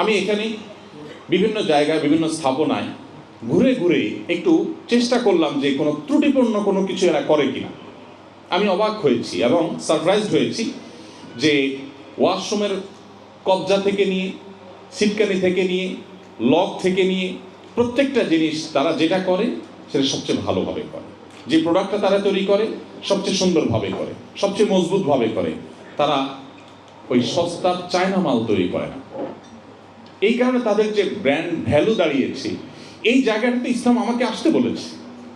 আমি এখানে বিভিন্ন জায়গায়, বিভিন্ন স্থাপনায় ঘুরে ঘুরে একটু চেষ্টা করলাম যে কোনো ত্রুটিপূর্ণ কোনো কিছু এরা করে কিনা। আমি অবাক হয়েছি এবং সারপ্রাইজ হয়েছি যে ওয়াশরুমের কবজা থেকে নিয়ে সিটকানি থেকে নিয়ে, লক থেকে নিয়ে প্রত্যেকটা জিনিস তারা যেটা করে, সেটা সবচেয়ে ভালোভাবে করে। যে প্রোডাক্টটা তারা তৈরি করে, সবচেয়ে সুন্দরভাবে করে, সবচেয়ে মজবুতভাবে করে, তারা ওই সস্তার চায়না মাল তৈরি করে না। এই কারণে তাদের যে ব্র্যান্ড ভ্যালু দাঁড়িয়েছে, এই জায়গাটাতে ইসলাম আমাকে আসতে বলেছে।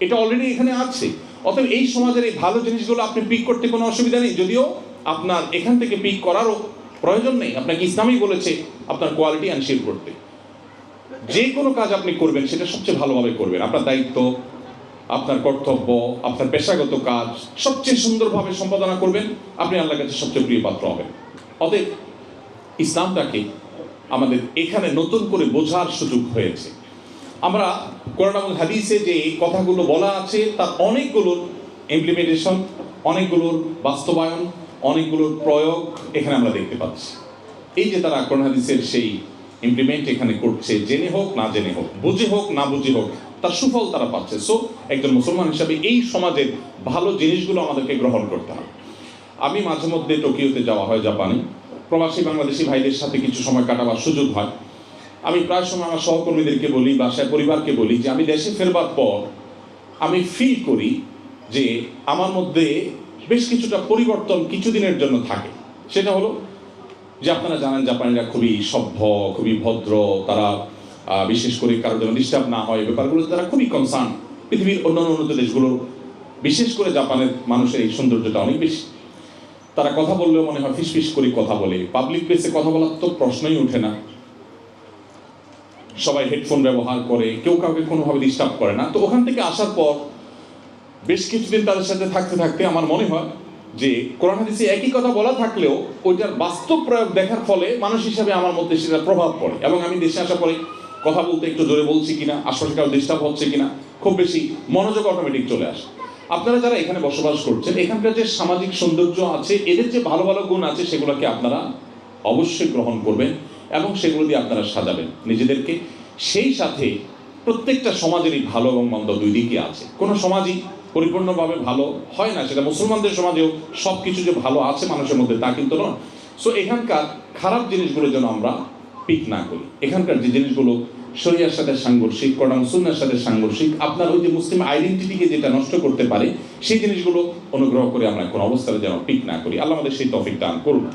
এটা অলরেডি এখানে আছে। অতএব এই সমাজের এই ভালো জিনিসগুলো আপনি পিক করতে কোনো অসুবিধা নেই, যদিও আপনার এখান থেকে পিক করারও প্রয়োজন নেই। আপনাকে ইসলামই বলেছে আপনার কোয়ালিটি আনশিল করতে। যে কোনো কাজ আপনি করবেন, সেটা সবচেয়ে ভালোভাবে করবেন। আপনার দায়িত্ব, আপনার কর্তব্য, আপনার পেশাগত কাজ, সবচেয়ে সুন্দরভাবে সম্পাদনা করবেন। আপনি আল্লাহর কাছে সবচেয়ে প্রিয় পাত্র হবেন। অতএব ইসলামটাকে আমাদের এখানে নতুন করে বোঝার সুযোগ হয়েছে। আমরা কোরআন এবং হাদিসে যে কথাগুলো বলা আছে, তার অনেকগুলোর ইমপ্লিমেন্টেশন অনেকগুলোর বাস্তবায়ন, অনেকগুলোর প্রয়োগ এখানে আমরা দেখতে পাচ্ছি। এই যে তারা কোরআন হাদিসের সেই ইমপ্লিমেন্ট এখানে করছে, জেনে হোক, না জেনে হোক, বুঝে হোক, না বুঝে হোক, তার সুফল তারা পাচ্ছে। সো একজন মুসলমান হিসাবে এই সমাজের ভালো জিনিসগুলো আমাদেরকে গ্রহণ করতে হবে। আমি মাঝে মধ্যে টোকিওতে যাওয়া হয় জাপানে। প্রবাসী বাংলাদেশি ভাইদের সাথে কিছু সময় কাটাবার সুযোগ হয়। আমি প্রায় সময় আমার সহকর্মীদেরকে বলি বাসায় পরিবারকে বলি যে, আমি দেশে ফেরবার পর আমি ফিল করি যে, আমার মধ্যে বেশ কিছুটা পরিবর্তন কিছুদিনের জন্য থাকে। সেটা হলো যে, আপনারা জানেন জাপানিরা খুবই সভ্য, খুবই ভদ্র, তারা বিশেষ করে কারোর যেন ডিস্টার্ব না হয় ব্যাপারগুলো তারা খুবই কনসার্ন পৃথিবীর অন্যান্য উন্নত দেশগুলো, বিশেষ করে জাপানের মানুষের এই সৌন্দর্যটা অনেক বেশি। তারা কথা বললেও মনে হয় ফিসফিস করে কথা বলে। পাবলিক প্লেসে কথা বলার তো প্রশ্নই ওঠে না। সবাই হেডফোন ব্যবহার করে, কেউ কাউকে কোনোভাবে ডিস্টার্ব করে না। তো ওখান থেকে আসার পর বেশ কিছুদিন তাদের সাথে থাকতে থাকতে আমার মনে হয় যে কোরআন হাদিসে একই কথা বলা থাকলেও ওইটার বাস্তব প্রয়োগ দেখার ফলে মানুষ হিসাবে আমার মধ্যে সেটা প্রভাব পড়ে। এবং আমি দেশে আসার পরে কথা বলতে একটু জোরে বলছি কিনা আশপাশে কারও ডিস্টার্ব হচ্ছে কিনা, খুব বেশি মনোযোগ অটোমেটিক চলে আসে। আপনারা যারা এখানে বসবাস করছেন, এখানকার যে সামাজিক সৌন্দর্য আছে, এদের যে ভালো ভালো গুণ আছে, সেগুলোকে আপনারা অবশ্যই গ্রহণ করবেন এবং সেগুলো দিয়ে আপনারা সাজাবেন নিজেদেরকে। সেই সাথে প্রত্যেকটা সমাজেরই ভালো এবং মন্দ দুই দিকই আছে। কোনো সমাজই পরিপূর্ণভাবে ভালো হয় না, সেটা মুসলমানদের সমাজেও সব কিছু যে ভালো আছে মানুষের মধ্যে তা কিন্তু নয়। সো এখানকার খারাপ জিনিসগুলো যেন আমরা পিক না করি। এখানকার যে জিনিসগুলো শরিয়ার সাথে সাংঘর্ষিক কোরআন সুন্নার সাথে সাংঘর্ষিক, আপনার ওই যে মুসলিম আইডেন্টিটিকে যেটা নষ্ট করতে পারে, সেই জিনিসগুলো অনুগ্রহ করে আমরা কোনো অবস্থায় যেন পিক না করি। আল্লাহ আমাদের সেই টপিকটা দান করুন।